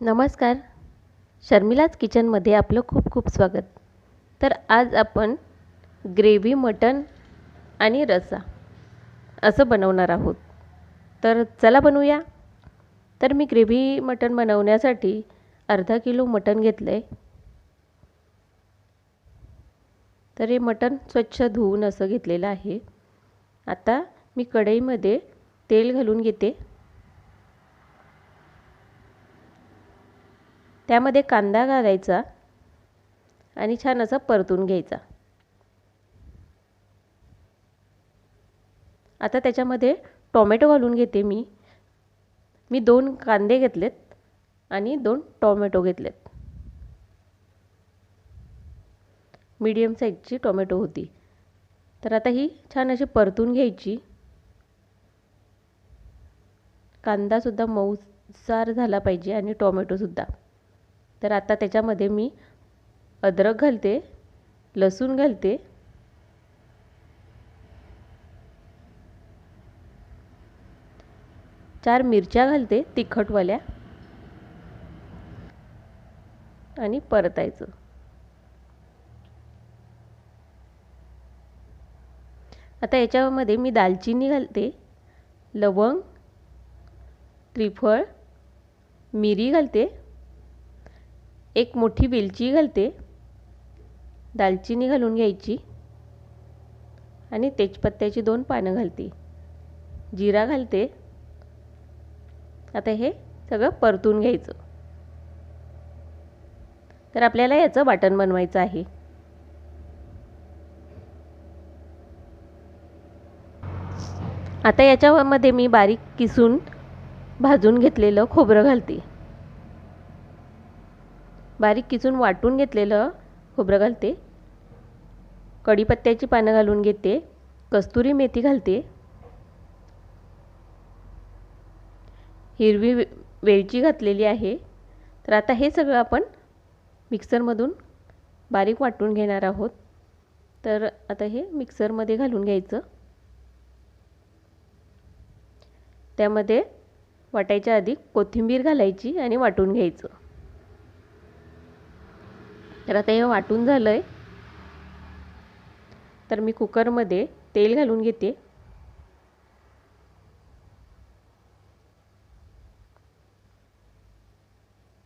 नमस्कार. शर्मिलाज किचनमध्ये आपलं खूप खूप स्वागत. तर आज आपण ग्रेव्ही मटण आणि रस्सा असं बनवणार आहोत. तर चला बनवूया. तर मी ग्रेव्ही मटण बनवण्यासाठी अर्धा किलो मटण घेतलं आहे तर हे मटण स्वच्छ धुवून असं घेतलेलं आहे. आता मी कढईमध्ये तेल घालून घेते. त्यामध्ये कांदा घालायचा आणि छान असा परतून घ्यायचा. आता त्याच्यामध्ये टोमॅटो घालून घेते मी. मी दोन कांदे घेतलेत आणि दोन टोमॅटो घेतलेत. मीडियम साईजची टोमॅटो होती. तर आता ही छान अशी परतून घ्यायची. कांदासुद्धा मऊसार झाला पाहिजे आणि टोमॅटोसुद्धा तर आता त्याच्यामध्ये मी अद्रक घालते लसूण घालते. चार मिरच्या घालते तिखटवाल्या. आणि परतायचं. आता याच्यामध्ये मी दालचिनी घालते लवंग त्रिफळ मिरी घालते. एक मोठी वेलची घालते. दालचिनी घालून घ्यायची. आणि तेजपत्त्याची दोन पानं घालते. जिरा घालते. आता हे सगळं परतून घ्यायचं. तर आपल्याला याचं वाटण बनवायचं आहे. आता याच्यामध्ये मी बारीक किसून भाजून घेतलेलं खोबरं घालते. बारीक किसून वाटून घेतलेलं खोबरं घालते. कढीपत्त्याची पानं घालून घेते. कस्तुरी मेथी घालते. हिरवी वेलची घातलेली आहे. तर आता हे सगळं आपण मिक्सरमधून बारीक वाटून घेणार आहोत. तर आता हे मिक्सरमध्ये घालून घ्यायचं. त्यामध्ये वाटायच्या आधी कोथिंबीर घालायची आणि वाटून घ्यायचं. तर आता हे वाटून झालं आहे तर मी कुकरमध्ये तेल घालून घेते.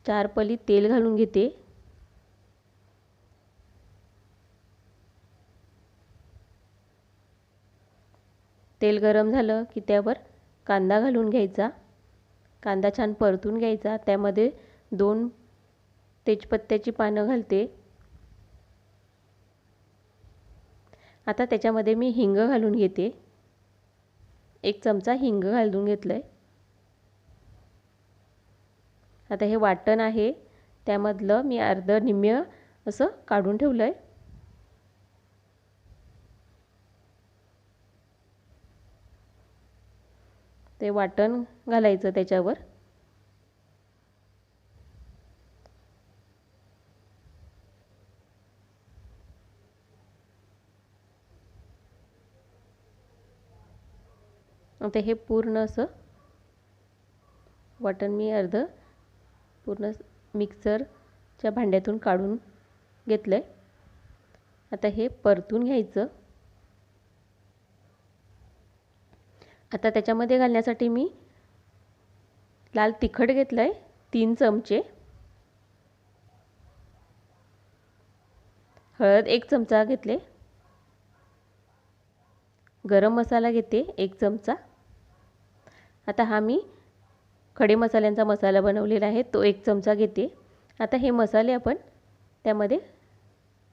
चार पली तेल घालून घेते. तेल गरम झालं की त्यावर कांदा घालून घ्यायचा. कांदा छान परतून घ्यायचा. त्यामध्ये दोन तेजपत्त्याची पानं घालते. आता त्याच्यामध्ये मी हिंग घालून घेते. एक चमचा हिंग घालून घेतलं आहे आता हे वाटण आहे. त्यामधलं मी अर्ध निम्य असं काढून ठेवलं आहे ते वाटण घालायचं त्याच्यावर. आता हे पूर्ण असं वाटण मी अर्ध पूर्ण मिक्सरच्या भांड्यातून काढून घेतलं आहे आता हे परतून घ्यायचं. आता त्याच्यामध्ये घालण्यासाठी मी लाल तिखट घेतलं आहे तीन चमचे. हळद एक चमचा घेतले. गरम मसाला घेते एक चमचा. आता हा मी खडे मसाल्यांचा मसाला बनवलेला आहे तो एक चमचा घेते. आता हे मसाले आपण त्यामध्ये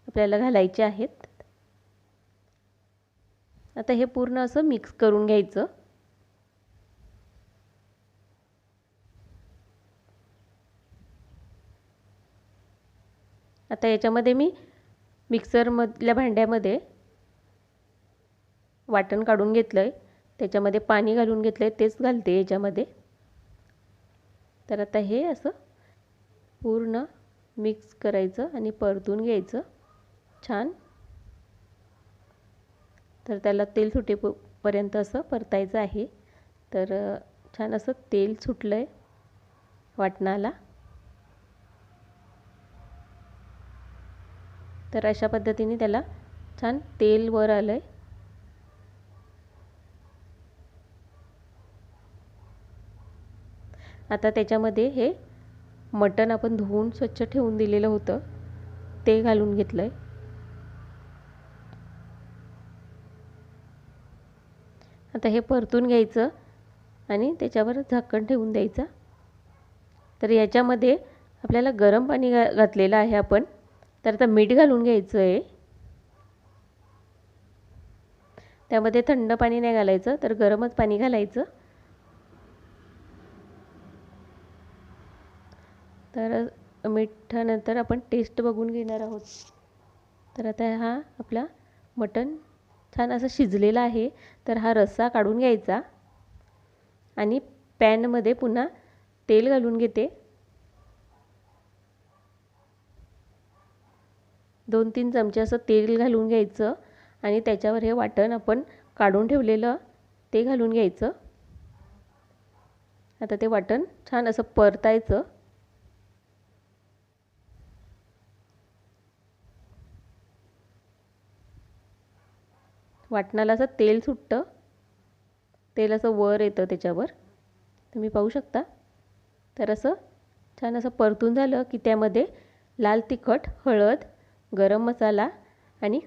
आपल्याला घालायचे आहेत. आता हे पूर्ण असं मिक्स करून घ्यायचं. आता याच्यामध्ये मी मिक्सरमधल्या भांड्यामध्ये वाटण काढून घेतलं आहे त्याच्यामध्ये पाणी घालून घेतलं आहे तेच घालते याच्यामध्ये. तर आता हे असं पूर्ण मिक्स करायचं आणि परतून घ्यायचं. छान. तर त्याला तेल सुटेपर्यंत असं परतायचं आहे. तर छान असं तेल सुटलं आहे वाटणाला. तर अशा पद्धतीने त्याला छान तेल वर आलं आहे आता त्याच्यामध्ये हे मटण आपण धुवून स्वच्छ ठेवून दिलेलं होतं. ते घालून घेतलं आहे आता हे परतून घ्यायचं आणि त्याच्यावर झाकण ठेवून द्यायचं. तर याच्यामध्ये आपल्याला गरम पाणी घा घातलेलं आहे आपण. तर आता मीठ घालून घ्यायचं आहे त्यामध्ये थंड पाणी नाही घालायचं तर गरमच पाणी घालायचं. तर मिठानंतर आपण टेस्ट बघून घेणार आहोत. तर आता हा आपला मटण छान असं शिजलेला आहे. तर हा रस्सा काढून घ्यायचा. आणि पॅनमध्ये पुन्हा तेल घालून घेते. दोन तीन चमचे असं तेल घालून घ्यायचं. आणि त्याच्यावर हे वाटण आपण काढून ठेवलेलं ते घालून घ्यायचं. आता ते वाटण छान असं परतायचं. वाटणाला असं तेल सुटतं. तेल असं वर येतं त्याच्यावर. तुम्ही पाहू शकता. तर असं छान असं परतून झालं की त्यामध्ये लाल तिखट हळद गरम मसाला आणि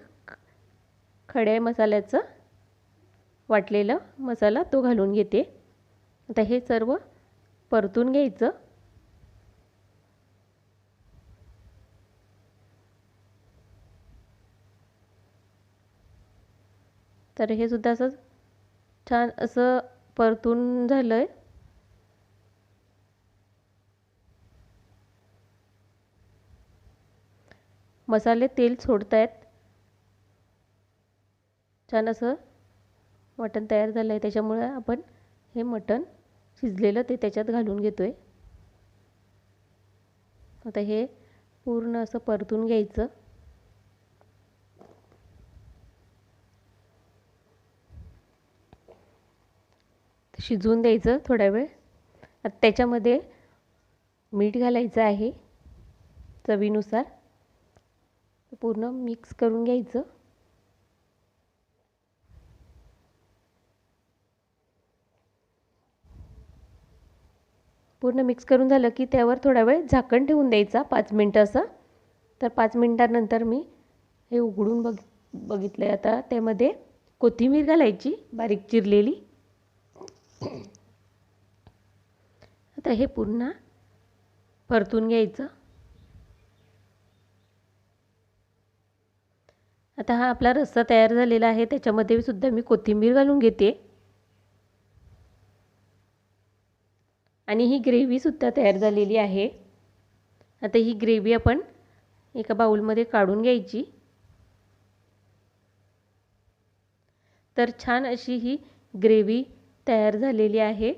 खड्या मसाल्याचं वाटलेलं मसाला तो घालून घेते. आता हे सर्व परतून घ्यायचं. तर हे सुद्धा असं छान असं परतून झालं आहे मसाले तेल सोडत आहेत छान असं मटण तयार झालं आहे त्याच्यामुळे आपण हे मटण शिजलेलं ते त्याच्यात घालून घेतो आहे आता हे पूर्ण असं परतून घ्यायचं. शिजवून द्यायचं थोडा वेळ. आता त्याच्यामध्ये मीठ घालायचं आहे चवीनुसार. पूर्ण मिक्स करून घ्यायचं. पूर्ण मिक्स करून झालं की त्यावर थोडा वेळ झाकण ठेवून द्यायचा पाच मिनटं असं. तर पाच मिनटानंतर मी हे उघडून बघ बघितलं आहे आता त्यामध्ये कोथिंबीर घालायची बारीक चिरलेली. आता हे पुन्हा परतून घ्यायचं. आता हा आपला रस्सा तयार झालेला आहे त्याच्यामध्ये सुद्धा मी कोथिंबीर घालून घेते. आणि ही ग्रेव्हीसुद्धा तयार झालेली आहे. आता ही ग्रेव्ही आपण एका बाऊलमध्ये काढून घ्यायची. तर छान अशी ही ग्रेव्ही तयार झालेली आहे.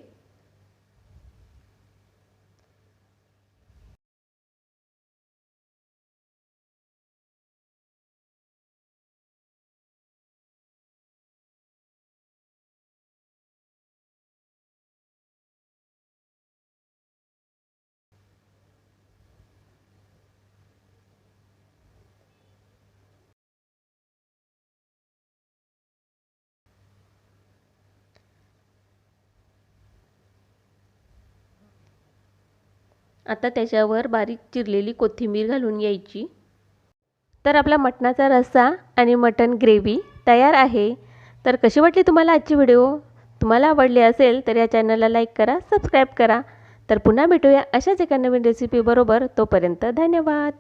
आता त्याच्यावर बारीक चिरलेली कोथिंबीर घालून घ्यायची. तर आपला मटणाचा रस्सा आणि मटण ग्रेव्ही तयार आहे. तर कशी वाटली तुम्हाला आजची व्हिडिओ? तुम्हाला आवडली असेल तर या चॅनलला लाईक करा सबस्क्राईब करा. तर पुन्हा भेटूया अशाच एका नवीन रेसिपीबरोबर तोपर्यंत धन्यवाद.